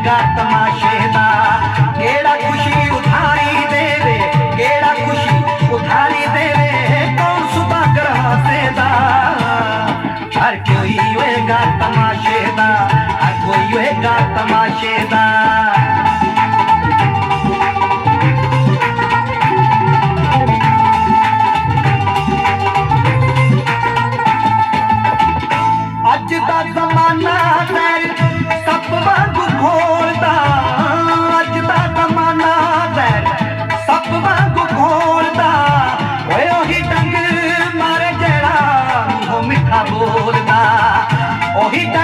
तमाशे तमाशेदार केड़ा खुशी उधारी देवे, केड़ा खुशी उधारी देवे, कौन सुबह ग्रह हर कोई होएगा तमाशेदार हर कोई होएगा तमाशेदार ਅੱਜ ਦਾ ਜ਼ਮਾਨਾ ਹੈ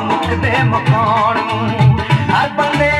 ਮੁਖ ਦੇ ਮਕਾਨ ਨੂੰ ਹਰ ਬੰਦੇ